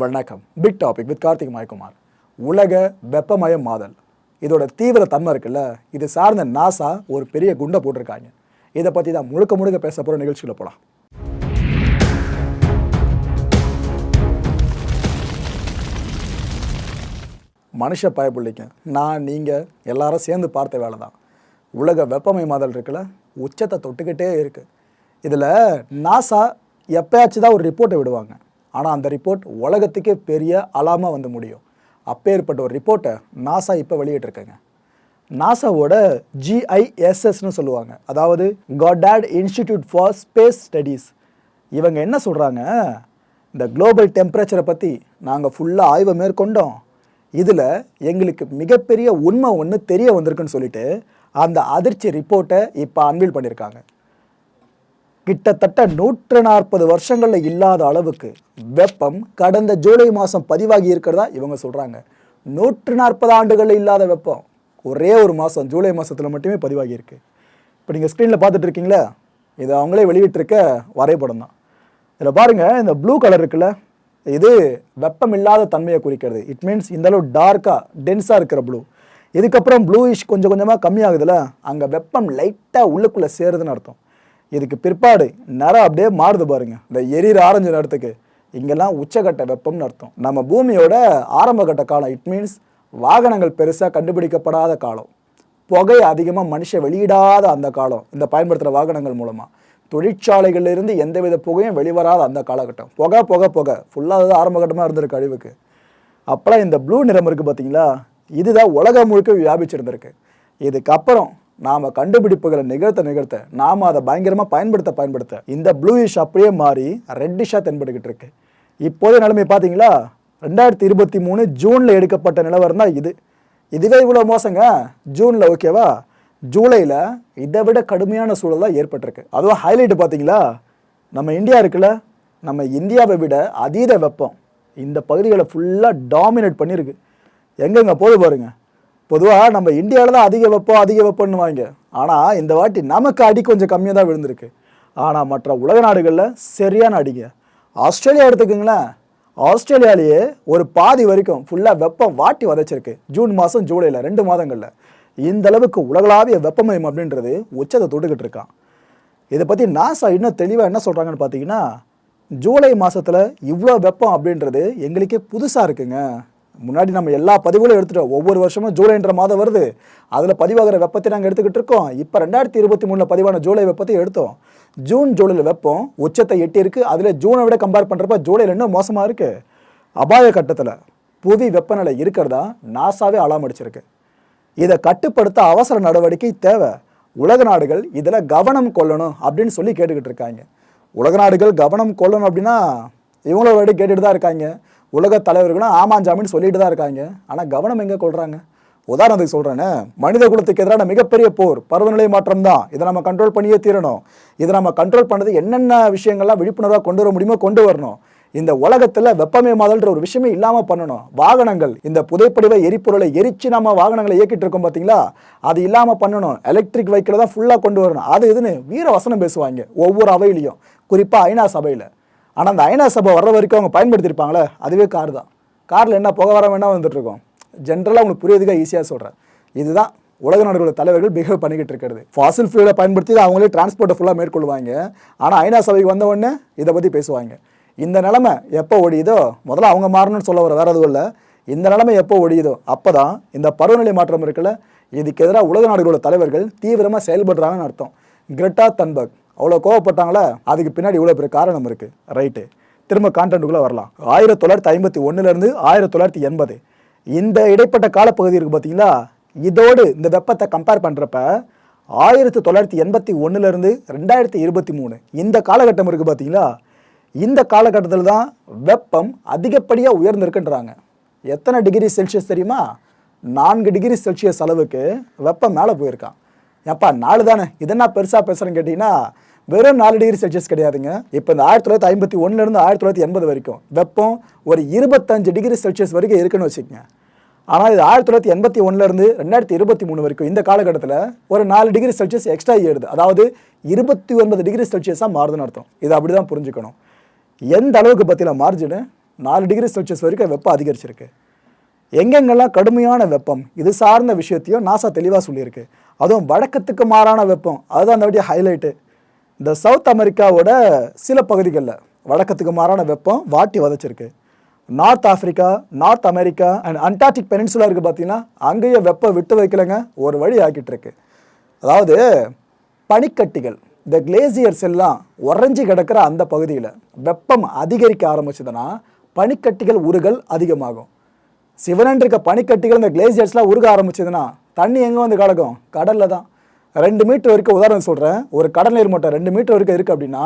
வணக்கம். Big topic with Karthik Mayakumar. உலக வெப்பமயம் மாதல். இதோட தீவிர தன்மை இருக்குல்ல இது சார்ந்த நாசா ஒரு பெரிய குண்டை போட்டிருக்காங்க. இதை பற்றி தான் முழுக்க முழுக்க பேச போகிற நிகழ்ச்சியில் போகலாம் மனுஷ பயப்பிள்ளைங்க நான் நீங்கள் எல்லாரும் சேர்ந்து பார்த்த வேலை தான். உலக வெப்பமய மாதல் இருக்குல்ல உச்சத்தை தொட்டுக்கிட்டே இருக்குது இதில் நாசா எப்பயாச்சும் தான் ஒரு ரிப்போர்ட்டை விடுவாங்க. ஆனால் அந்த ரிப்போர்ட் உலகத்துக்கே பெரிய அலாமாக வந்து முடியும். அப்பேற்பட்ட ஒரு ரிப்போர்ட்டை நாசா இப்போ வெளியிட்டிருக்கேங்க. நாசாவோட ஜிஐஎஸ்எஸ்னு சொல்லுவாங்க. அதாவது Goddard institute for space studies இவங்க என்ன சொல்கிறாங்க இந்த குளோபல் டெம்பரேச்சரை பற்றி நாங்கள் ஃபுல்லாக ஆய்வை மேற்கொண்டோம். இதில் எங்களுக்கு மிகப்பெரிய உண்மை ஒன்று தெரிய வந்திருக்குன்னு சொல்லிட்டு அந்த அதிர்ச்சி ரிப்போர்ட்டை இப்போ அன்வீல் பண்ணியிருக்காங்க கிட்டத்தட்ட நூற்று நாற்பது வருஷங்களில் இல்லாத அளவுக்கு வெப்பம் கடந்த ஜூலை மாதம் பதிவாகி இருக்கிறதா இவங்க சொல்கிறாங்க நூற்று நாற்பது ஆண்டுகளில் இல்லாத வெப்பம் ஒரே ஒரு மாதம் ஜூலை மாதத்தில் மட்டுமே பதிவாகி இருக்கு. இப்போ நீங்கள் ஸ்க்ரீனில் பார்த்துட்டு இருக்கீங்களா இது அவங்களே வெளியிட்டிருக்க வரைபடம் தான். இதில் பாருங்கள் இந்த ப்ளூ கலர் இருக்குல்ல இது வெப்பம் இல்லாத தன்மையை குறிக்கிறது. இட் மீன்ஸ் இந்த அளவு டார்க்காக டென்ஸாக இருக்கிற ப்ளூ இதுக்கப்புறம் ப்ளூயிஷ் கொஞ்சம் கொஞ்சமாக கம்மியாகுதுல்ல அங்கே வெப்பம் லைட்டாக உள்ளுக்குள்ளே சேருதுன்னு அர்த்தம். இதுக்கு பிற்பாடு நிறம் அப்படியே மாறுது பாருங்க. இந்த எரியிற ஆரஞ்சு நிறத்துக்கு இங்கெல்லாம் உச்சகட்ட வெப்பம்னு அர்த்தம். நம்ம பூமியோட ஆரம்பகட்ட காலம் இட் மீன்ஸ் வாகனங்கள் பெருசாக கண்டுபிடிக்கப்படாத காலம். புகை அதிகமாக மனுஷன் வெளியிடாத அந்த காலம் இந்த பயன்படுத்துகிற வாகனங்கள் மூலமாக தொழிற்சாலைகளிலிருந்து எந்தவித புகையும் வெளிவராத அந்த காலகட்டம். புகை புகை புகை. ஃபுல்லாக அது ஆரம்பகட்டமாக இருந்திருக்கு அழிவுக்கு. அப்போலாம் இந்த ப்ளூ நிறம் இருக்குது பார்த்தீங்களா இதுதான் உலகம் முழுக்க வியாபிச்சிருந்திருக்கு. இதுக்கப்புறம் நாம் கண்டுபிடிப்புகளை நிகழ்த்த நிகழ்த்த நாம் அதை பயங்கரமாக பயன்படுத்த பயன்படுத்த இந்த ப்ளூயிஷ் அப்படியே மாறி ரெட்டிஷாக தென்பட்டுக்கிட்டு இருக்கு. இப்போதைய நிலைமை பார்த்தீங்களா ரெண்டாயிரத்தி இருபத்தி மூணு ஜூனில் எடுக்கப்பட்ட நிலவரம் தான் இது. இதுவே இவ்வளோ மோசங்க? ஜூனில் ஓகேவா ஜூலையில் இதை விட கடுமையான சூழல் தான் ஏற்பட்டிருக்கு. அதுவும் ஹைலைட் பார்த்தீங்களா நம்ம இந்தியா இருக்குல்ல? நம்ம இந்தியாவை விட அதீத வெப்பம் இந்த பகுதிகளை ஃபுல்லாக டாமினேட் பண்ணியிருக்கு. எங்கெங்க போது பாருங்கள் பொதுவாக நம்ம இந்தியாவில் தான் அதிக வெப்பம் அதிக வெப்பம்னு வாங்க ஆனால் இந்த வாட்டி நமக்கு அடி கொஞ்சம் கம்மியாக தான் விழுந்திருக்கு. ஆனால் மற்ற உலக நாடுகளில் சரியான அடிங்க. ஆஸ்திரேலியா எடுத்துக்கோங்களேன். ஆஸ்திரேலியாலேயே ஒரு பாதி வரைக்கும் ஃபுல்லாக வெப்பம் வாட்டி வதைச்சிருக்கு. ஜூன் மாதம் ஜூலையில் ரெண்டு மாதங்களில். இந்த அளவுக்கு உலகளாவிய வெப்பமயம் அப்படின்றது உச்சத்தை தொட்டுக்கிட்டு இருக்கான். இதை பற்றி நாசா இன்னும் தெளிவாக என்ன சொல்கிறாங்கன்னு பார்த்தீங்கன்னா ஜூலை மாதத்தில் இவ்வளோ வெப்பம் அப்படின்றது எங்களுக்கே புதுசாக இருக்குங்க. முன்னாடி நம்ம எல்லா பதிவுகளும் எடுத்துட்டோம். ஒவ்வொரு வருஷமும் ஜூலைன்ற மாதம் வருது. அதில் பதிவாகிற வெப்பத்தை நாங்கள் எடுத்துக்கிட்டு இருக்கோம். இப்போ ரெண்டாயிரத்தி இருபத்தி மூணில் பதிவான ஜூலை வெப்பத்தை எடுத்தோம். ஜூன் ஜூலையில் வெப்பம் உச்சத்தை எட்டி இருக்குது அதில் ஜூனை விட கம்பேர் பண்ணுறப்ப ஜூலையில் இன்னும் மோசமாக இருக்குது அபாய கட்டத்தில் புவி வெப்பநிலை இருக்கிறதா நாசாவே அலாம் அடிச்சிருக்கு. இதை கட்டுப்படுத்த அவசர நடவடிக்கை தேவை. உலக நாடுகள் இதில் கவனம் கொள்ளணும் அப்படின்னு சொல்லி கேட்டுக்கிட்டு இருக்காங்க. உலக நாடுகள் கவனம் கொள்ளணும் அப்படின்னா இவங்கள விட தான் இருக்காங்க. உலக தலைவர்களும் ஆமாஞ்சாமின்னு சொல்லிட்டு தான் இருக்காங்க. ஆனால் கவனம் எங்கே கொள்கிறாங்க உதாரணத்துக்கு சொல்கிறேன்னு மனித குலத்துக்கு எதிரான மிகப்பெரிய போர் பருவநிலை மாற்றம் தான். இதை நம்ம கண்ட்ரோல் பண்ணியே தீரணும். இதை நம்ம கண்ட்ரோல் பண்ணது என்னென்ன விஷயங்கள்லாம் விழிப்புணர்வாக கொண்டு வர முடியுமோ கொண்டு வரணும். இந்த உலகத்தில் வெப்பமயமாதல்ன்ற ஒரு விஷயமே இல்லாமல் பண்ணணும். வாகனங்கள் இந்த புதைப்படிவ எரிபொருளை எரிச்சு நம்ம வாகனங்களை இயக்கிட்டு இருக்கோம் பார்த்தீங்களா அது இல்லாமல் பண்ணணும். எலக்ட்ரிக் வெஹிக்கிளை தான் ஃபுல்லாக கொண்டு வரணும். அது இதுன்னு வீர வசனம் பேசுவாங்க. ஒவ்வொரு அவையிலையும். குறிப்பாக ஐநா சபையில். ஆனால் அந்த ஐநா சபை வர்ற வரைக்கும் அவங்க பயன்படுத்தியிருப்பாங்களே அதுவே கார் தான். காரில் என்ன புகை வர வேணா வந்துட்டுருக்கோம் ஜென்ரலாக உங்களுக்கு புரியுதுக்காக ஈஸியாக சொல்கிறேன் இதுதான் உலக நாடுகளோட தலைவர்கள் பிஹேவ் பண்ணிக்கிட்டு இருக்கிறது. ஃபாசில் ஃபியூலை பயன்படுத்தி அவங்களே டிரான்ஸ்போர்ட்டை ஃபுல்லாக மேற்கொள்வாங்க. ஆனால் ஐநா சபைக்கு வந்த உடனே இதை பற்றி பேசுவாங்க. இந்த நிலமை எப்போ ஒழியுதோ முதல்ல அவங்க மாறணும்னு சொல்ல வர வேறு எதுவும் இல்லை. இந்த நிலைமை எப்போ ஒழியுதோ அப்போ தான் இந்த பருவநிலை மாற்றம் இருக்குல்ல இதுக்கு எதிராக உலக நாடுகளோட தலைவர்கள் தீவிரமாக செயல்படுறாங்கன்னு அர்த்தம். Greta Thunberg. அவ்வளோ கோவப்பட்டாங்களே? அதுக்கு பின்னாடி இவ்வளோ பெரிய காரணம் இருக்குது ரைட்டு திரும்ப கான்டென்ட்டுக்குள்ளே வரலாம். ஆயிரத்தி தொள்ளாயிரத்தி ஐம்பத்தி ஒன்றுலேருந்து ஆயிரத்தி தொள்ளாயிரத்தி எண்பது. இந்த இடைப்பட்ட காலப்பகுதி இருக்குது பார்த்தீங்களா இதோடு இந்த வெப்பத்தை கம்பேர் பண்ணுறப்ப ஆயிரத்தி தொள்ளாயிரத்தி எண்பத்தி ஒன்றுலேருந்து ரெண்டாயிரத்தி இருபத்தி மூணு. இந்த காலகட்டம் இருக்குது பார்த்தீங்களா இந்த காலகட்டத்தில் தான் வெப்பம் அதிகப்படியாக உயர்ந்திருக்குன்றாங்க. எத்தனை டிகிரி செல்சியஸ் தெரியுமா? நான்கு டிகிரி செல்சியஸ் அளவுக்கு வெப்பம் மேலே போயிருக்கான். ஏப்பா நாலு தானே இதென்ன பெருசாக பேசுகிறேன்னு கேட்டிங்கன்னா வெறும் நாலு டிகிரி செல்சியஸ் கிடையாதுங்க. இப்போ இந்த ஆயிரத்தி தொள்ளாயிரத்தி ஐம்பத்தி ஒன்றுலேருந்து ஆயிரத்தி தொள்ளாயிரத்தி எண்பது வரைக்கும் வெப்பம் ஒரு இருபத்தஞ்சு டிகிரி செல்சியஸ் வரைக்கும் இருக்குன்னு வச்சுக்கோங்க. ஆனால் இது ஆயிரத்தி தொள்ளாயிரத்தி எண்பத்தி ஒன்றுலேருந்து ரெண்டாயிரத்தி இருபத்தி மூணு வரைக்கும் இந்த காலகட்டத்தில் ஒரு நாலு டிகிரி செல்சியஸ் எக்ஸ்ட்ரா ஏறுது. அதாவது இருபத்தி ஒன்பது டிகிரி செல்சியஸாக மாறுதுன்னு அர்த்தம். இது அப்படி தான் புரிஞ்சுக்கணும். எந்த அளவுக்கு பற்றின மார்ஜினு நாலு டிகிரி செல்சியஸ் வரைக்கும் வெப்பம் அதிகரிச்சிருக்கு. எங்கெங்கெல்லாம் கடுமையான வெப்பம்? இது சார்ந்த விஷயத்தையும் நாசா தெளிவாக சொல்லியிருக்கு. அதுவும் வழக்கத்துக்கு மாறான வெப்பம். அதுதான் அந்த வாட்டி ஹைலைட்டு இந்த சவுத் அமெரிக்காவோட சில பகுதிகளில் வழக்கத்துக்கு மாறான வெப்பம் வாட்டி வதச்சிருக்கு. North Africa north America and Antarctic peninsula இருக்குது பார்த்தீங்கன்னா அங்கேயே வெப்பம் விட்டு வைக்கலைங்க ஒரு வழி ஆக்கிட்டு இருக்கு. அதாவது பனிக்கட்டிகள் இந்த கிளேசியர்ஸ் எல்லாம் உறைஞ்சி கிடக்கிற அந்த பகுதியில் வெப்பம் அதிகரிக்க ஆரம்பிச்சதுன்னா பனிக்கட்டிகள் உருகல் அதிகமாகும். சிவனன் இருக்க பனிக்கட்டிகள் இந்த கிளேசியர்ஸ்லாம் உருக ஆரம்பிச்சதுன்னா தண்ணி எங்கே வந்து கலக்கும் கடலில் தான். ரெண்டு மீட்டர் வரைக்கும் உதாரணம் சொல்கிறேன் ஒரு கடல் நீர் மட்டம் ரெண்டு மீட்டர் வரைக்கும் இருக்குது அப்படின்னா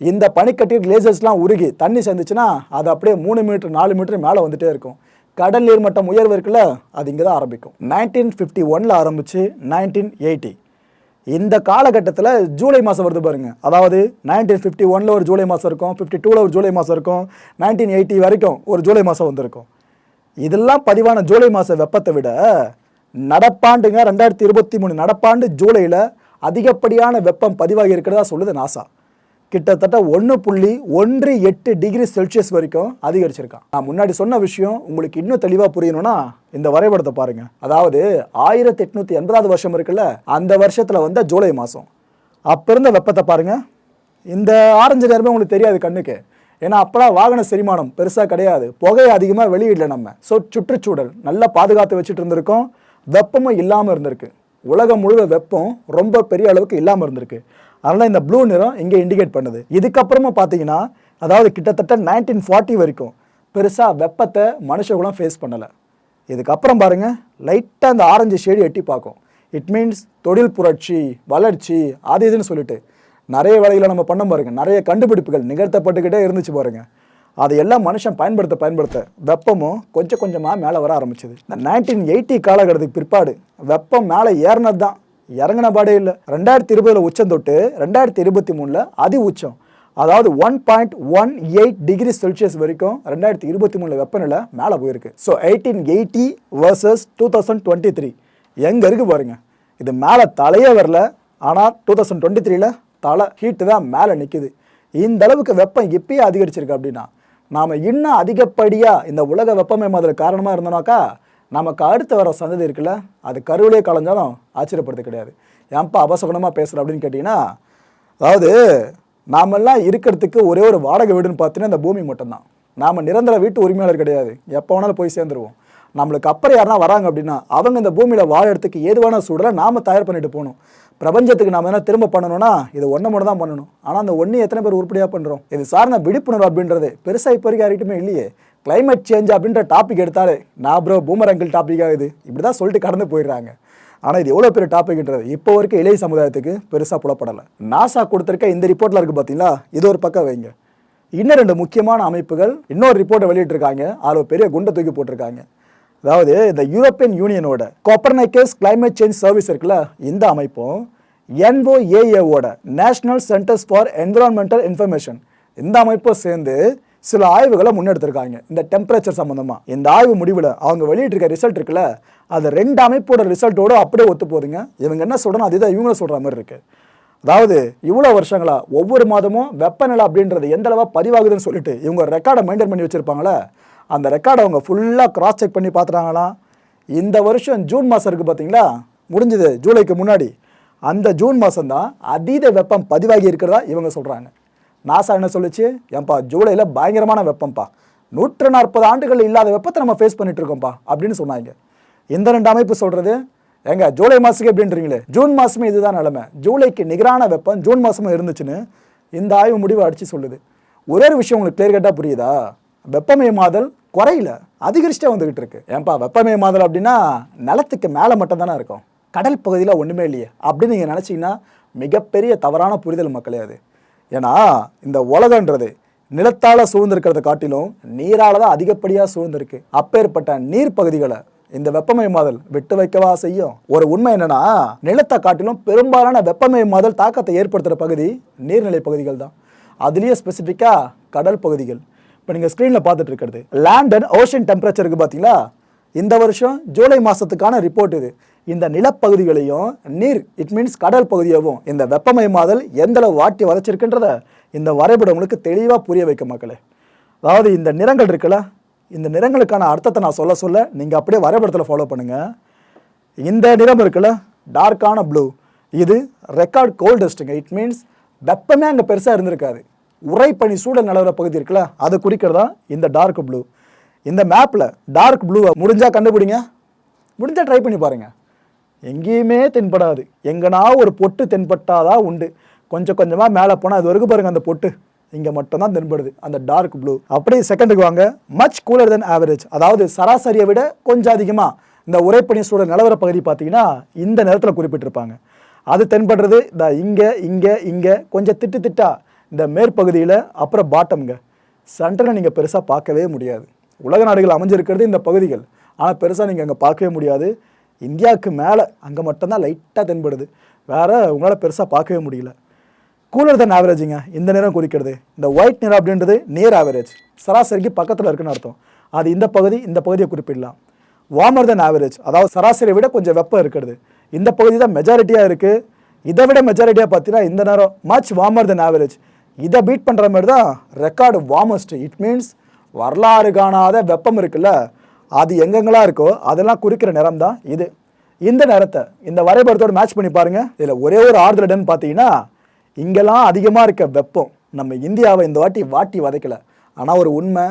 இந்த பனிக்கட்டி கிளேசர்ஸ்லாம் உருகி தண்ணி சேர்ந்துச்சுன்னா அது அப்படியே மூணு மீட்டர் நாலு மீட்டர் மேலே வந்துட்டே இருக்கும். கடல் நீர் மட்டம் உயர்வு இருக்குல்ல அது இங்கே தான் ஆரம்பிக்கும். நைன்டீன் ஃபிஃப்டி ஒனில் ஆரம்பிச்சு நைன்டீன் எயிட்டி இந்த காலகட்டத்தில் ஜூலை மாதம் வருது பாருங்கள் அதாவது நைன்டீன் ஃபிஃப்டி ஒனில் ஒரு ஜூலை மாதம் இருக்கும் ஃபிஃப்டி டூவில் ஒரு ஜூலை மாதம் இருக்கும் நைன்டீன் எயிட்டி வரைக்கும் ஒரு ஜூலை மாதம் வந்திருக்கும். இதெல்லாம் பதிவான ஜூலை மாத வெப்பத்தை விட நடப்பாண்டுங்க ரெண்டாயிரத்தி இருபத்தி மூணு நடப்பாண்டு ஜூலையில் அதிகப்படியான வெப்பம் பதிவாகி இருக்கிறதா சொல்லுது நாசா. கிட்டத்தட்ட ஒன்று புள்ளி ஒன்று எட்டு டிகிரி செல்சியஸ் வரைக்கும் அதிகரிச்சிருக்கான். நான் முன்னாடி சொன்ன விஷயம் உங்களுக்கு இன்னும் தெளிவாக புரியணும்னா இந்த வரைபடத்தை பாருங்கள் அதாவது ஆயிரத்தி எட்நூற்றி எண்பதாவது வருஷம் இருக்குல்ல அந்த வருஷத்தில் வந்த ஜூலை மாதம் அப்போ இருந்த வெப்பத்தை பாருங்கள் இந்த ஆரஞ்சு நேரமே உங்களுக்கு தெரியாது கண்ணுக்கு. ஏன்னா அப்போலாம் வாகன செரிமானம் பெருசாக கிடையாது. புகையை அதிகமாக வெளியிடல நம்ம. ஸோ சுற்றுச்சூழல் நல்லா பாதுகாத்து வச்சுட்டு இருந்திருக்கோம். வெப்பமும் இல்லாமல் இருந்திருக்கு. உலகம் முழுவ வெப்பம் ரொம்ப பெரிய அளவுக்கு இல்லாமல் இருந்திருக்கு. அதனால் இந்த ப்ளூ நிறம் இங்கே இண்டிகேட் பண்ணுது. இதுக்கப்புறமா பார்த்தீங்கன்னா அதாவது கிட்டத்தட்ட நைன்டீன் ஃபார்ட்டி வரைக்கும் பெருசாக வெப்பத்தை மனுஷகுலம் ஃபேஸ் பண்ணலை. இதுக்கப்புறம் பாருங்கள் லைட்டாக அந்த ஆரஞ்சு ஷேடு எட்டி பார்க்கும். இட் மீன்ஸ் தொழில் புரட்சி வளர்ச்சி அது இதுன்னு சொல்லிட்டு நிறைய வேலைகளை நம்ம பண்ண பாருங்க. நிறைய கண்டுபிடிப்புகள் நிகழ்த்தப்பட்டுக்கிட்டே இருந்துச்சு பாருங்கள் அதை அதையெல்லாம் மனுஷன் பயன்படுத்த பயன்படுத்த வெப்பமும் கொஞ்சம் கொஞ்சமாக மேலே வர ஆரம்பிச்சது. இந்த நைன்டீன் எயிட்டி காலகட்டத்துக்கு பிற்பாடு வெப்பம் மேலே ஏறினது தான் இறங்கின பாடே இல்லை. ரெண்டாயிரத்தி இருபதில் உச்சம் தொட்டு ரெண்டாயிரத்தி இருபத்தி மூணில் அதி உச்சம். அதாவது one point one eight degree Celsius வரைக்கும் ரெண்டாயிரத்தி இருபத்தி மூணில் வெப்பநிலை மேலே போயிருக்கு. So eighteen eighty versus two thousand twenty three எங்கே இருக்குது பாருங்க. இது மேலே தலையே வரல. ஆனால் டூ தௌசண்ட் டுவெண்ட்டி த்ரீல தலை ஹீட்டு தான் மேலே நிற்குது இந்த அளவுக்கு வெப்பம் இப்பயே அதிகரிச்சிருக்கு அப்படின்னா நாம் இன்னும் அதிகப்படியாக இந்த உலக வெப்பமயமாதல் காரணமாக இருந்தோம்னாக்கா நமக்கு அடுத்து வர சந்ததி இருக்குல்ல அது கருவிலே கலைஞ்சாலும் ஆச்சரியப்படுறது கிடையாது. ஏன்ப்பா அவசகுணமாக பேசுகிற அப்படின்னு கேட்டிங்கன்னா அதாவது நாமெல்லாம் இருக்கிறதுக்கு ஒரே ஒரு வாடகை வீடுன்னு பார்த்தீங்கன்னா இந்த பூமி மட்டும்தான். நாம் நிரந்தர வீட்டு உரிமையாளர் கிடையாது. எப்போ வேணாலும் போய் சேர்ந்துருவோம். நம்மளுக்கு அப்புறம் யாருனா வராங்க அப்படின்னா அவங்க இந்த பூமியில் வாழறதுக்கு ஏதுவான சூழலை நாம் தயார் பண்ணிட்டு போகணும். பிரபஞ்சத்துக்கு நாம் என்ன திரும்ப பண்ணணும்னா இது ஒன்று மட்டும் தான் பண்ணணும். ஆனால் அந்த ஒன்று எத்தனை பேர் உருப்படியாக பண்ணுறோம் இது சார்ந்த விழிப்புணர்வு அப்படின்றது பெருசாக இப்போ வரைக்கும் யார்கிட்டயுமே இல்லையே. கிளைமேட் சேஞ்ச் அப்படின்ற டாபிக் எடுத்தாலே நான் ப்ரோ பூமரங்கிள் டாப்பிக்காக இது இப்படி தான் சொல்லிட்டு கடந்து போயிடுறாங்க. ஆனால் இது எவ்வளோ பெரிய டாபிக்ன்றது இப்போ வரைக்கும் இளைய சமுதாயத்துக்கு பெருசாக புலப்படலை. நாசா கொடுத்துருக்க இந்த ரிப்போர்ட்டில் இருக்குது பார்த்தீங்களா இது ஒரு பக்கம் வைங்க. இன்னும் ரெண்டு முக்கியமான அமைப்புகள் இன்னொரு ரிப்போர்ட்டை வெளியிட்டிருக்காங்க. அதில் பெரிய குண்டை தூக்கி போட்டிருக்காங்க. அதாவது இந்த யூரோப்பியன் யூனியனோட கோப்பர்னைக்கஸ் கிளைமேட் சேஞ்ச் சர்வீஸ் இருக்குல்ல இந்த அமைப்பும் என்ஓஏஏவோட national centres for environmental information இந்த அமைப்பும் சேர்ந்து சில ஆய்வுகளை முன்னெடுத்திருக்காங்க. இந்த டெம்பரேச்சர் சம்மந்தமாக இந்த ஆய்வு முடிவில் அவங்க வெளியிட்டிருக்க ரிசல்ட் இருக்குல்ல அது ரெண்டு அமைப்போட ரிசல்ட்டோட அப்படியே ஒத்து போதுங்க இவங்க என்ன சொல்கிறோம் அதுதான் இவங்க சொல்கிற மாதிரி இருக்குது அதாவது இவ்வளோ வருஷங்களா ஒவ்வொரு மாதமும் வெப்பநிலை அப்படின்றது எந்த அளவாக பதிவாகுதுன்னு சொல்லிட்டு இவங்க ரெக்கார்டை மெயின்டைன் பண்ணி வச்சுருப்பாங்களே அந்த ரெக்கார்டை அவங்க ஃபுல்லாக கிராஸ் செக் பண்ணி பார்த்துட்டாங்களாம். இந்த வருஷம் ஜூன் மாதம் இருக்குது பார்த்தீங்களா முடிஞ்சது. ஜூலைக்கு முன்னாடி. அந்த ஜூன் மாதம் தான் அதீத வெப்பம் பதிவாகி இருக்கிறதா இவங்க சொல்கிறாங்க நாசா என்ன சொல்லுச்சு? ஏன்பா ஜூலையில் பயங்கரமான வெப்பம்ப்பா. நூற்று நாற்பது ஆண்டுகள் இல்லாத வெப்பத்தை நம்ம ஃபேஸ் பண்ணிட்டு இருக்கோம்ப்பா அப்படின்னு சொன்னாங்க. இந்த ரெண்டு அமைப்பு சொல்கிறது ஏங்க ஜூலை மாதத்துக்கு எப்படின்றீங்களே? ஜூன் மாதமே இதுதான் நிலைமை. ஜூலைக்கு நிகரான வெப்பம் ஜூன் மாதமும் இருந்துச்சுன்னு இந்த ஆய்வு முடிவு அடித்து சொல்லுது. ஒரே ஒரு விஷயம் உங்களுக்கு கிளியர் கட்டாக புரியுதா? வெப்பமயமாதல் குறையில அதிகரிச்சுட்டே வந்துகிட்டு இருக்கு. ஏன்பா வெப்பமயமாதல் அப்படின்னா நிலத்துக்கு மேலே மட்டும் தானே இருக்கும். கடல் பகுதியில் ஒன்றுமே இல்லையே. அப்படின்னு நீங்கள் நினச்சிங்கன்னா மிகப்பெரிய தவறான புரிதல் மக்களே அது. ஏன்னா இந்த உலகன்றது நிலத்தால் சூழ்ந்திருக்கிறத காட்டிலும் நீரால் தான் அதிகப்படியாக சூழ்ந்திருக்கு. அப்பேற்பட்ட நீர் பகுதிகளை இந்த வெப்பமயமாதல் விட்டு வைக்கவா செய்யும்? ஒரு உண்மை என்னன்னா நிலத்தை காட்டிலும் பெரும்பாலான வெப்பமயமாதல் தாக்கத்தை ஏற்படுத்துகிற பகுதி நீர்நிலை பகுதிகள் தான். அதுலேயே ஸ்பெசிஃபிக்காக கடல் பகுதிகள். இப்போ நீங்கள் ஸ்க்ரீனில் பார்த்துட்டு இருக்கிறது. லேண்ட் அண்ட் ஓஷன் டெம்பரேச்சருக்கு பார்த்தீங்களா இந்த வருஷம் ஜூலை மாதத்துக்கான ரிப்போர்ட் இது. இந்த நிலப்பகுதிகளையும் நீர் இட் மீன்ஸ் கடல் பகுதியாகவும் இந்த வெப்பமயமாதல் எந்தளவு வாட்டி வளைச்சிருக்குன்றத இந்த வரைபடம் உங்களுக்கு தெளிவாக புரிய வைக்க மக்களே. அதாவது இந்த நிறங்கள் இருக்குல்ல இந்த நிறங்களுக்கான அர்த்தத்தை நான் சொல்ல சொல்ல நீங்கள் அப்படியே வரைபடத்தில் ஃபாலோ பண்ணுங்கள் இந்த நிறம் இருக்குல்ல டார்க்கான ப்ளூ இது ரெக்கார்ட் கோல்டஸ்ட்டுங்க இட் மீன்ஸ் வெப்பமே அங்கே பெருசாக இருந்திருக்காது. உறைப்பனி சூழல் நிலவர பகுதி இருக்குல்ல அதை குறிக்கிறதா இந்த டார்க் ப்ளூ இந்த மேப்பில் டார்க் ப்ளூவை முடிஞ்சால் கண்டுபிடிங்க. முடிஞ்சால் ட்ரை பண்ணி பாருங்கள் எங்கேயுமே தென்படாது. எங்கனா ஒரு பொட்டு தென்பட்டாதான் உண்டு. கொஞ்சம் கொஞ்சமாக மேலே போனால் அது வரைக்கும் பாருங்கள் அந்த பொட்டு. இங்கே மட்டும்தான் தென்படுது. அந்த டார்க் ப்ளூ அப்படியே செகண்டுக்கு வாங்க. மச் கூலர் தென் ஆவரேஜ் அதாவது சராசரியை விட கொஞ்சம் அதிகமாக இந்த உரைப்பணி சூழல் நிலவர பகுதி பார்த்தீங்கன்னா இந்த நேரத்தில் குறிப்பிட்டிருப்பாங்க. அது தென்படுறது இந்த இங்கே இங்கே இங்கே. கொஞ்சம் திட்டு திட்டா இந்த மேற்பகுதியில் அப்புறம் பாட்டம்ங்க சென்டரில் நீங்கள் பெருசாக பார்க்கவே முடியாது. உலக நாடுகள் அமைஞ்சிருக்கிறது இந்த பகுதிகள். ஆனால் பெருசாக நீங்கள் அங்கே பார்க்கவே முடியாது. இந்தியாவுக்கு மேலே அங்கே மட்டும்தான் லைட்டாக தென்படுது. வேறு உங்களால் பெருசாக பார்க்கவே முடியல. கூலர் தன் ஆவரேஜிங்க இந்த நேரம் குறிக்கிறது. இந்த ஒயிட் நிறம் அப்படின்றது நியர் ஆவரேஜ் சராசரிக்கு பக்கத்தில் இருக்குன்னு அர்த்தம். அது இந்த பகுதி இந்த பகுதியை குறிப்பிடலாம். வார்மர் தன் ஆவரேஜ் அதாவது சராசரியை விட கொஞ்சம் வெப்பம் இருக்கிறது. இந்த பகுதி தான் மெஜாரிட்டியாக இருக்குது இதை விட மெஜாரிட்டியாக பார்த்தீங்கன்னா இந்த நேரம் மச் வார்மர் தன் ஆவரேஜ் இதை பீட் பண்ணுற மாதிரி தான் ரெக்கார்டு வார்மஸ்ட் இட் மீன்ஸ் வரலாறு காணாத வெப்பம் இருக்குல்ல? அது எங்கெங்கெல்லாம் இருக்கோ அதெல்லாம் குறிக்கிற நிறம் தான் இது. இந்த நேரத்தை இந்த வரைபடத்தோட மேட்ச் பண்ணி பாருங்க. இதில் ஒரே ஒரு ஆறுதல் இடம்னு பார்த்தீங்கன்னா இங்கெல்லாம் அதிகமாக இருக்க வெப்பம் நம்ம இந்தியாவை இந்த வாட்டி வாட்டி வதைக்கல. ஆனால் ஒரு உண்மை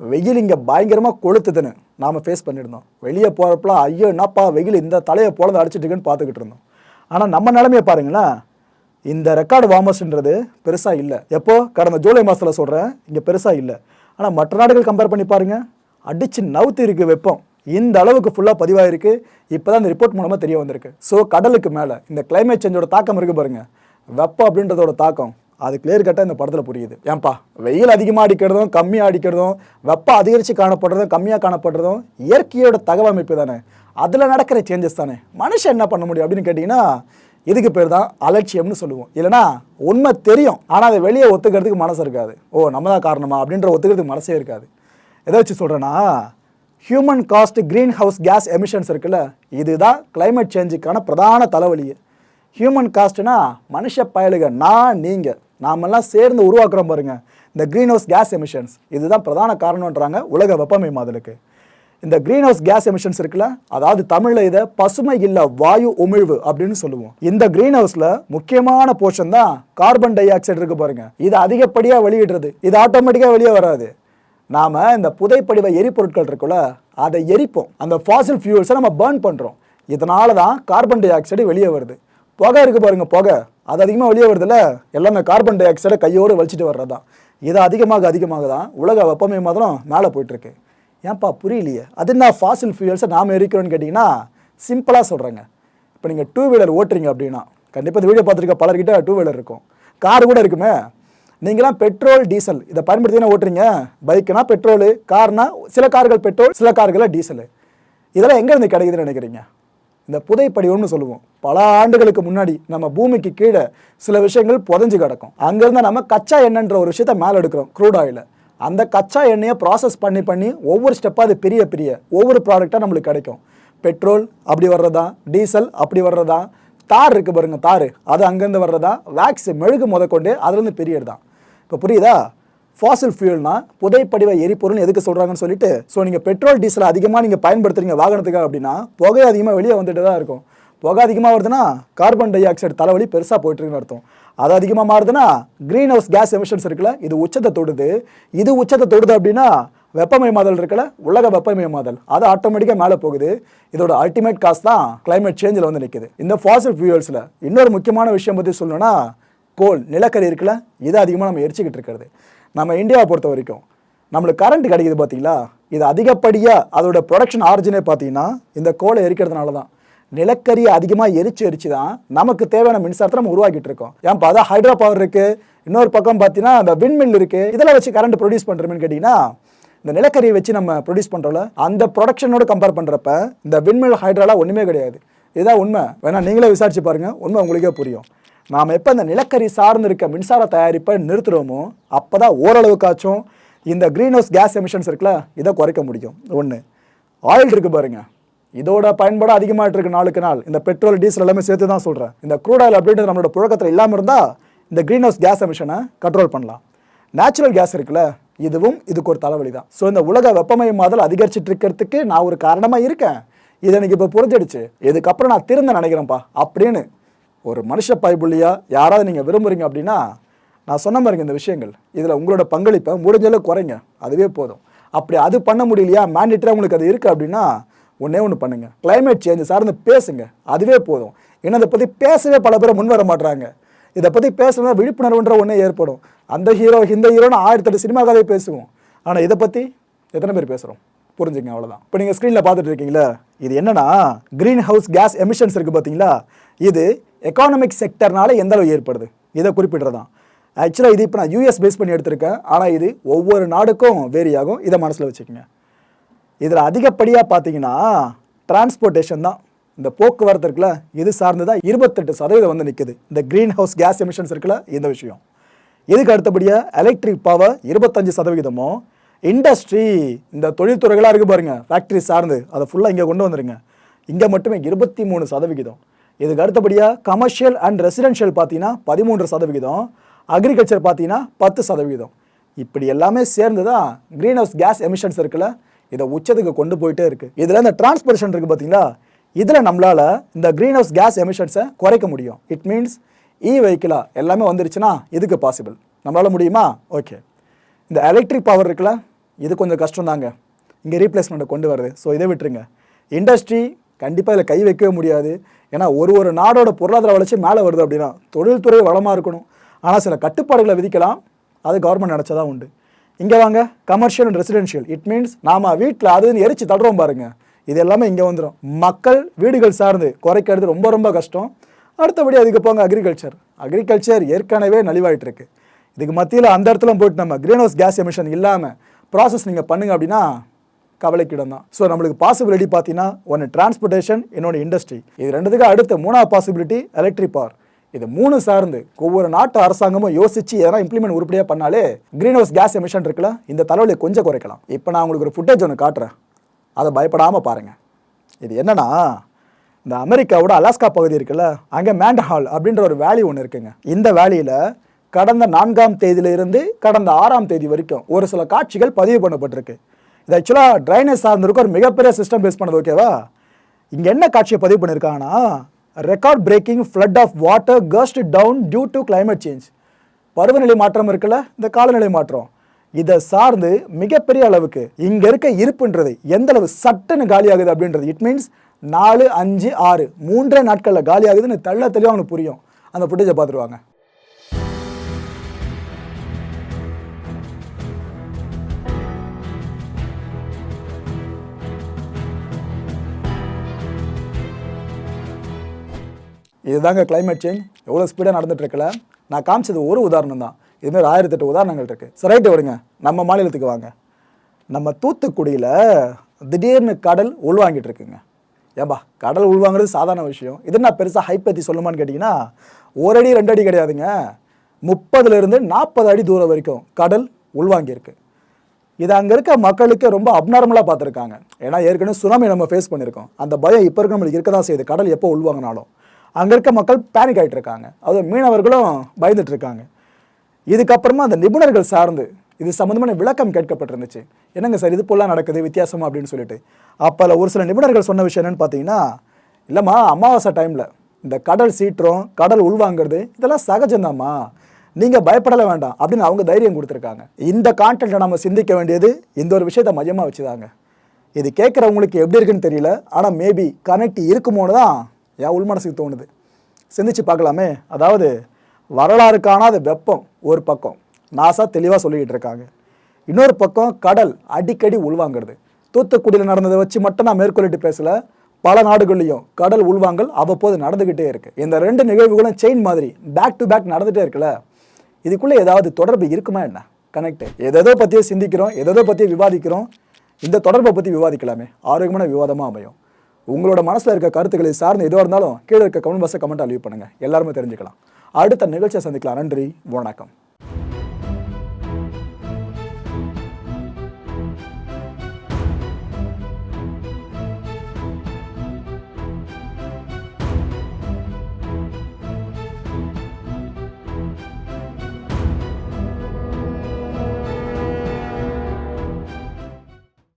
வெயில் இங்கே பயங்கரமாக கொளுத்துதுன்னு நாம் ஃபேஸ் பண்ணியிருந்தோம். வெளியே போகிறப்பலாம் ஐயோ என்னப்பா வெயில் இந்த தலையை போலந்து அடிச்சிட்டு இருக்குன்னு பார்த்துக்கிட்டு இருந்தோம். ஆனால் நம்ம நிலமையை பாருங்களேன். இந்த ரெக்கார்டு வார்மஸ்ன்றது பெருசாக இல்லை. எப்போது கடந்த ஜூலை மாதத்தில் சொல்கிறேன் இங்கே பெருசாக இல்லை. ஆனால் மற்ற நாடுகள் கம்பேர் பண்ணி பாருங்கள் அடிச்சு நவுத்தி இருக்கு வெப்பம். இந்த அளவுக்கு ஃபுல்லாக பதிவாயிருக்கு. இப்போ தான் இந்த ரிப்போர்ட் மூலமாக தெரிய வந்திருக்கு. ஸோ கடலுக்கு மேலே இந்த கிளைமேட் சேஞ்சோட தாக்கம் இருக்குது பாருங்கள் வெப்பம் அப்படின்றதோட தாக்கம் அது கிளியர் கட்டாக இந்த படத்தில் புரியுது. ஏன்பா? வெயில் அதிகமாக அடிக்கிறதும் கம்மியாக அடிக்கிறதும் வெப்பம் அதிகரித்து காணப்படுறதும் கம்மியாக காணப்படுறதும் இயற்கையோட தகவமைப்பு தானே. அதில் நடக்கிற சேஞ்சஸ் தானே. மனுஷன் என்ன பண்ண முடியும் அப்படின்னு கேட்டிங்கன்னா இதுக்கு பேர் தான் அலட்சியம்னு சொல்லுவோம். இல்லைனா உண்மை தெரியும் ஆனால் அதை வெளியே ஒத்துக்கிறதுக்கு மனசு இருக்காது. ஓ நம்ம தான் காரணமா? அப்படின்ற ஒத்துக்கிறதுக்கு மனசே இருக்காது. எதை வச்சு சொல்கிறேன்னா human caused green house gas emissions இருக்குல்ல இதுதான் கிளைமேட் சேஞ்சுக்கான பிரதான தலைவலியே. ஹியூமன் காஸ்ட்னா மனுஷ பயலுக நான் நீங்கள் நாமெல்லாம் சேர்ந்து உருவாக்குறோம் பாருங்கள் இந்த க்ரீன் ஹவுஸ் கேஸ் எமிஷன்ஸ் இதுதான் பிரதான காரணம்ன்றாங்க உலக வெப்பமயமாதலுக்கு. இந்த கிரீன் ஹவுஸ் கேஸ் எமிஷன்ஸ் இருக்குல்ல? அதாவது தமிழில் இதை பசுமை இல்ல வாயு உமிழ்வு அப்படின்னு சொல்லுவோம். இந்த கிரீன் ஹவுஸ்ல முக்கியமான போர்ஷன் தான் கார்பன் டை ஆக்சைடு இருக்கு பாருங்க. இது அதிகப்படியாக வெளியிடுறது. இது ஆட்டோமேட்டிக்காக வெளியே வராது. நாம இந்த புதைப்படிவ எரிபொருட்கள் இருக்குல்ல அதை எரிப்போம். அந்த ஃபாசில் ஃபியூல்ஸை நம்ம பேர்ன் பண்ணுறோம் இதனால தான் கார்பன் டை ஆக்சைடு வெளியே வருது. புகை இருக்கு பாருங்க புகை. அது அதிகமாக வெளியே வருதுல்ல? எல்லாமே கார்பன் டை ஆக்சைடை கையோடு வலிச்சிட்டு வர்றது தான் இது அதிகமாக அதிகமாக தான் உலக வெப்பமயமாதலும் மேலே போயிட்டுருக்கு ஏன்பா புரியலையே? அது என்ன ஃபாசில் ஃபியூயல்ஸை நாம் எரிக்கிறோன்னு கேட்டிங்கன்னா சிம்பிளாக சொல்கிறேங்க இப்போ நீங்கள் டூ வீலர் ஓட்டுறீங்க அப்படின்னா கண்டிப்பாக இந்த வீடியோ பார்த்துருக்க பலர்கிட்ட டூ வீலர் இருக்கும். கார் கூட இருக்குமே. நீங்களாம் பெட்ரோல் டீசல் இதை பயன்படுத்தி என்ன ஓட்டுறீங்க? பைக்குனா பெட்ரோலு கார்னா சில கார்கள் பெட்ரோல் சில கார்களில் டீசலு இதெல்லாம் எங்கேருந்து கிடைக்குதுன்னு நினைக்கிறீங்க? இந்த புதைப்படிவம்னு சொல்லுவோம். பல ஆண்டுகளுக்கு முன்னாடி நம்ம பூமிக்கு கீழே சில விஷயங்கள் புதைஞ்சு கிடக்கும். அங்கேருந்து நம்ம கச்சா எண்ணெய்ன்ற ஒரு விஷயத்த மேலே எடுக்கிறோம் க்ரூட் ஆயிலை அந்த கச்சா எண்ணெயை ப்ராசஸ் பண்ணி பண்ணி ஒவ்வொரு ஸ்டெப்பாக அது பெரிய பெரிய ஒவ்வொரு ப்ராடக்டாக நம்மளுக்கு கிடைக்கும். பெட்ரோல் அப்படி வர்றதா? டீசல் அப்படி வர்றதா? தார் இருக்குது பாருங்கள் தார். அது அங்கேருந்து வர்றதா? வேக்ஸ் மெழுகு முதற்கொண்டு அதுலேருந்து பெரியது தான் இப்போ புரியுதா? ஃபாசில் ஃபியூல்னா புதைப்படிவ எரிபொருள் எதுக்கு சொல்கிறாங்கன்னு சொல்லிட்டு ஸோ நீங்கள் பெட்ரோல் டீசல் அதிகமாக நீங்கள் பயன்படுத்துகிறீங்க வாகனத்துக்காக அப்படின்னா புகை அதிகமாக வெளியே வந்துட்டு தான் இருக்கும். புகை அதிகமாக வருதுன்னா கார்பன் டை ஆக்சைடு தலைவலி பெருசாக போயிட்டுருக்குன்னு அர்த்தம். அது அதிகமாக மாறுதுன்னா க்ரீன் ஹவுஸ் கேஸ் எமிஷன்ஸ் இருக்குல்ல இது உச்சத்தை தொடுது. இது உச்சத்தை தொடுது அப்படின்னா வெப்பமயமாதல் இருக்குல்ல உலக வெப்பமயமாதல் அது ஆட்டோமேட்டிக்காக மேலே போகுது. இதோட அல்டிமேட் காஸ்ட் தான் கிளைமேட் சேஞ்சில் வந்து நிற்குது இந்த ஃபாசில் ஃபியூல்ஸில் இன்னொரு முக்கியமான விஷயம் பற்றி சொல்லணும்னா கோல் நிலக்கரி இருக்குல்ல இதை அதிகமாக நம்ம எரிச்சிக்கிட்டு இருக்கிறது. நம்ம இந்தியாவை பொறுத்த வரைக்கும் நம்மளுக்கு கரண்ட் கிடைக்குது பார்த்தீங்களா இது அதிகப்படியாக அதோட ப்ரொடக்ஷன் ஆரிஜினே பார்த்தீங்கன்னா இந்த கோலை எரிக்கிறதுனால தான் நிலக்கரியை அதிகமாக எரிச்சு எரிச்சு தான் நமக்கு தேவையான மின்சாரத்தை நம்ம உருவாக்கிட்டு இருக்கோம். ஏன் அதான் ஹைட்ரோ பவர் இருக்கு. இன்னொரு பக்கம் பார்த்தீங்கன்னா அந்த விண்மில் இருக்கு. இதெல்லாம் வச்சு கரண்ட் ப்ரொடியூஸ் பண்ணுறோம்னு கேட்டிங்கன்னா இந்த நிலக்கரியை வச்சு நம்ம ப்ரொடியூஸ் பண்ணுறோம்ல அந்த ப்ரொடக்ஷனோட கம்பேர் பண்ணுறப்ப இந்த விண்மில் ஹைட்ராலாம் ஒன்றுமே கிடையாது. இதுதான் உண்மை. வேணா நீங்களே விசாரிச்சு பாருங்க. உண்மை உங்களுக்கே புரியும். நாம் எப்போ இந்த நிலக்கரி சார்ந்து இருக்க மின்சார தயாரிப்பை நிறுத்துகிறோமோ அப்போ தான் ஓரளவுக்காச்சும் இந்த க்ரீன் ஹவுஸ் கேஸ் எமிஷன்ஸ் இருக்குல்ல இதை குறைக்க முடியும். ஒன்று ஆயில் இருக்குது பாருங்கள் இதோட பயன்பாடு அதிகமாகிட்டு இருக்கு நாளுக்கு நாள். இந்த பெட்ரோல் டீசல் எல்லாமே சேர்த்து தான் சொல்கிறேன் இந்த க்ரூட் ஆயில் அப்படின்றது நம்மளோட புழக்கத்தில் இல்லாமல் இருந்தால் இந்த க்ரீன் ஹவுஸ் கேஸ் எமிஷனை கண்ட்ரோல் பண்ணலாம். நேச்சுரல் கேஸ் இருக்குல்ல இதுவும் இதுக்கு ஒரு தலைவலி தான். ஸோ இந்த உலக வெப்பமயமாதல் அதிகரிச்சுட்டு இருக்கிறதுக்கு நான் ஒரு காரணமாக இருக்கேன். இது எனக்கு இப்போ புரிஞ்சிடுச்சு. இதுக்கப்புறம் நான் திருந்த நினைக்கிறேன்ப்பா அப்படின்னு ஒரு மனுஷ பைபுள்ளியா யாராவது நீங்கள் விரும்புகிறீங்க அப்படின்னா நான் சொன்ன மாதிரிங்க இந்த விஷயங்கள். இதில் உங்களோட பங்களிப்பை முடிஞ்சளவு குறைங்க. அதுவே போதும். அப்படி அது பண்ண முடியலையா? மேண்டிட்டராக உங்களுக்கு அது இருக்குது அப்படின்னா ஒன்றே ஒன்று பண்ணுங்க. கிளைமேட் சேஞ்ச் சார்ந்து பேசுங்க. அதுவே போதும். ஏன்னா அதை பற்றி பேசவே பல பேர் முன் வர மாட்டுறாங்க இதை பற்றி பேசுனா விழிப்புணர்வுன்ற ஒன்றே ஏற்படும். அந்த ஹீரோ இந்த ஹீரோன்னு ஆயிரத்தெட்டு சினிமா கதையை பேசுவோம். ஆனால் இதை பற்றி எத்தனை பேர் பேசுகிறோம் புரிஞ்சுங்க அவ்வளோதான் இப்போ நீங்கள் ஸ்க்ரீனில் பார்த்துட்டு இருக்கீங்களா இது என்னென்னா க்ரீன் ஹவுஸ் கேஸ் எமிஷன்ஸ் இருக்குது பார்த்தீங்களா இது எக்கானமிக் செக்டர்னால எந்த அளவு ஏற்படுது? இதை குறிப்பிடுறதான் ஆக்சுவலாக இது இப்போ நான் யூஎஸ் பேஸ் பண்ணி எடுத்திருக்கேன். ஆனால் இது ஒவ்வொரு நாடுக்கும் வேரி ஆகும். இதை மனசில் வச்சுக்கோங்க. இதில் அதிகப்படியாக பார்த்தீங்கன்னா டிரான்ஸ்போர்ட்டேஷன் தான். இந்த போக்குவரத்து இருக்குல்ல இது சார்ந்து தான் இருபத்தெட்டு சதவீதம் வந்து நிற்குது இந்த க்ரீன் ஹவுஸ் கேஸ் எமிஷன்ஸ் இருக்குல்ல இந்த விஷயம். இதுக்கு அடுத்தபடியாக எலக்ட்ரிக் பவர் இருபத்தஞ்சு சதவீதமும் இண்டஸ்ட்ரி இந்த தொழில்துறைகளாக இருக்குது பாருங்கள் ஃபேக்ட்ரி சார்ந்து. அதை ஃபுல்லாக இங்கே கொண்டு வந்துருங்க. இங்கே மட்டுமே இருபத்தி மூணு சதவிகிதம். இதுக்கு அடுத்தபடியாக கமர்ஷியல் அண்ட் ரெசிடென்ஷியல் பார்த்தீங்கன்னா பதிமூன்று சதவிகிதம் அக்ரிகல்ச்சர் பார்த்தீங்கன்னா பத்து சதவிகிதம். இப்படி எல்லாமே சேர்ந்து தான் க்ரீன் ஹவுஸ் கேஸ் எமிஷன்ஸ் இருக்குல்ல இதை உச்சத்துக்கு கொண்டு போயிட்டே இருக்குது இதில் இந்த டிரான்ஸ்போர்ட்டேஷன் இருக்குது பார்த்தீங்களா இதில் நம்மளால் இந்த க்ரீன் ஹவுஸ் கேஸ் எமிஷன்ஸை குறைக்க முடியும். இட் மீன்ஸ் இ வெஹிக்கிளா எல்லாமே வந்துருச்சுன்னா இதுக்கு பாசிபிள் நம்மளால் முடியுமா? ஓகே இந்த எலக்ட்ரிக் பவர் இருக்குல்ல இது கொஞ்சம் கஷ்டம் தாங்க இங்கே ரீப்ளேஸ்மெண்ட்டை கொண்டு வருது. ஸோ இதை விட்டுருங்க. இண்டஸ்ட்ரி கண்டிப்பாக இதில் கை வைக்கவே முடியாது. ஏன்னா ஒரு ஒரு நாடோட பொருளாதார வளர்ச்சி மேலே வருது அப்படின்னா தொழில்துறை வளமாக இருக்கணும். ஆனால் சில கட்டுப்பாடுகளை விதிக்கலாம். அது கவர்மெண்ட் நினச்சா உண்டு. இங்கே வாங்க commercial and residential it means நாம் வீட்டில் அதுன்னு எரிச்சு தடுறோம் பாருங்கள் இது எல்லாமே இங்கே வந்துடும் மக்கள் வீடுகள் சார்ந்து குறைக்கிறது ரொம்ப ரொம்ப கஷ்டம். அடுத்தபடி அதுக்கு போங்க அக்ரிகல்ச்சர் அக்ரிகல்ச்சர் ஏற்கனவே நலிவாயிட்டுருக்கு. இதுக்கு மத்தியில் அந்த இடத்துல போயிட்டு நம்ம க்ரீன் ஹவுஸ் கேஸ் எமிஷன் இல்லாமல் ப்ராசஸ் நீங்கள் பண்ணுங்க அப்படின்னா கவலைக்கிடம் தான். ஸோ நம்மளுக்கு பாசிபிலிட்டி பார்த்தீங்கன்னா ஒன்று டிரான்ஸ்போர்ட்டேஷன் இன்னொன்று இண்டஸ்ட்ரி இது ரெண்டுத்துக்கு அடுத்த மூணாவது பாசிபிலிட்டி எலக்ட்ரிக் பவர் இது மூணு சார்ந்து ஒவ்வொரு நாட்டு அரசாங்கமும் யோசிச்சு எதனா இம்ப்ளிமெண்ட் உருப்படியாக பண்ணாலே கிரீன் ஹவுஸ் கேஸ் எமிஷன் இருக்குல்ல இந்த தலைவலியை கொஞ்சம் குறைக்கலாம். இப்போ நான் உங்களுக்கு ஒரு ஃபுட்டேஜ் ஒன்று காட்டுறேன். அதை பயப்படாமல் பாருங்கள் இது என்னன்னா இந்த அமெரிக்காவோட அலாஸ்கா பகுதி இருக்குல்ல அங்கே மேண்டஹால் அப்படின்ற ஒரு வேலி ஒன்று இருக்குங்க. இந்த வேலியில் கடந்த நான்காம் தேதியிலிருந்து கடந்த ஆறாம் தேதி வரைக்கும் ஒரு சில காட்சிகள் பதிவு பண்ணப்பட்டிருக்கு. இது ஆக்சுவலாக ட்ரைனேஜ் சார்ந்திருக்க ஒரு மிகப்பெரிய சிஸ்டம் பேஸ் பண்ணது ஓகேவா இங்கே என்ன காட்சியை பதிவு பண்ணியிருக்காங்கன்னா record breaking flood of water gushed down due to climate change பருவநிலை மாற்றம் இருக்குல்ல இந்த காலநிலை மாற்றம். இதை சார்ந்து மிகப்பெரிய அளவுக்கு இங்கே இருக்க இருப்புன்றது எந்த அளவு சட்டுன்னு காலியாகுது அப்படின்றது. இட் மீன்ஸ் நாலு அஞ்சு ஆறு மூன்றே நாட்களில் காலியாகுதுன்னு தள்ள தெளிவாக அவனுக்கு புரியும். அந்த ஃபுட்டேஜை பார்த்துருவாங்க இதுதாங்க கிளைமேட் சேஞ்ச் எவ்வளோ ஸ்பீடாக நடந்துட்டு இருக்கல நான் காமிச்சது ஒரு உதாரணம் தான். இதுமாதிரி ஆயிரத்தெட்டு உதாரணங்கள் இருக்குது சரி ரைட்டு வருங்க. நம்ம மாநிலத்துக்கு வாங்க. நம்ம தூத்துக்குடியில் திடீர்னு கடல் உள்வாங்கிட்டு இருக்குங்க. ஏன்பா கடல் உள்வாங்கிறது சாதாரண விஷயம். இது நான் பெருசாக ஹைப் பற்றி சொல்லுமான்னு கேட்டிங்கன்னா ஒரு அடி ரெண்டு அடி கிடையாதுங்க. முப்பதுலேருந்து நாற்பது அடி தூரம் வரைக்கும் கடல் உள்வாங்கியிருக்கு இது அங்கே இருக்க மக்களுக்கு ரொம்ப அப்நார்மலாக பார்த்துருக்காங்க. ஏன்னா ஏற்கனவே சுனாமி நம்ம ஃபேஸ் பண்ணியிருக்கோம். அந்த பயம் இப்போ இருக்க நம்மளுக்கு இருக்க தான் செய்யுது. கடல் எப்போ உள்வாங்கினாலும் அங்கே இருக்க மக்கள் பேனிக் ஆகிட்டு இருக்காங்க அதுவும் மீனவர்களும் பயந்துட்டு இருக்காங்க இதுக்கப்புறமா அந்த நிபுணர்கள் சார்ந்து இது சம்மந்தமான விளக்கம் கேட்கப்பட்டிருந்துச்சு. என்னங்க சார் இது போலாம் நடக்குது வித்தியாசமா அப்படின்னு சொல்லிட்டு. அப்போ ஒரு சில நிபுணர்கள் சொன்ன விஷயம் என்னென்னு பார்த்தீங்கன்னா இல்லைம்மா அமாவாசை டைமில் இந்த கடல் சீற்றம் கடல் உள்வாங்கிறது இதெல்லாம் சகஜம்தாம்மா. நீங்கள் பயப்படலை வேண்டாம் அப்படின்னு அவங்க தைரியம் கொடுத்துருக்காங்க. இந்த கான்டென்ட்டை நம்ம சிந்திக்க வேண்டியது இந்த ஒரு விஷயத்தை மையமாக வச்சுதாங்க. இது கேட்குறவங்களுக்கு எப்படி இருக்குன்னு தெரியல. ஆனால் மேபி கனெக்ட் இருக்குமோன்னு தான் என் உள்மனசுக்கு தோணுது. சிந்திச்சு பார்க்கலாமே. அதாவது வரலாறு காணாத வெப்பம் ஒரு பக்கம். நாசா தெளிவாக சொல்லிக்கிட்டு இருக்காங்க. இன்னொரு பக்கம் கடல் அடிக்கடி உள்வாங்கிறது. தூத்துக்குடியில் நடந்ததை வச்சு மட்டும் நான் மேற்கொள்ளிட்டு பேசலை. பல நாடுகள்லையும் கடல் உள்வாங்கல் அவ்வப்போது நடந்துக்கிட்டே இருக்குது இந்த ரெண்டு நிகழ்வுகளும் செயின் மாதிரி பேக் டு பேக் நடந்துகிட்டே இருக்குல்ல. இதுக்குள்ளே ஏதாவது தொடர்பு இருக்குமா என்ன? கனெக்ட் எதோ பற்றியே சிந்திக்கிறோம் எதோ பற்றியே விவாதிக்கிறோம். இந்த தொடர்பை பற்றி விவாதிக்கலாமே. ஆரோக்கியமான விவாதமாக அமையும். உங்களோட மனசில் இருக்க கருத்துக்களை சார்ந்து எதுவாக இருந்தாலும் கீழே இருக்க கமெண்ட் பாக்ஸை கமெண்ட்டாக லீவ் பண்ணுங்கள் எல்லாருமே தெரிஞ்சுக்கலாம். அடுத்த நிகழ்ச்சியை சந்திக்கலாம். நன்றி. வணக்கம்.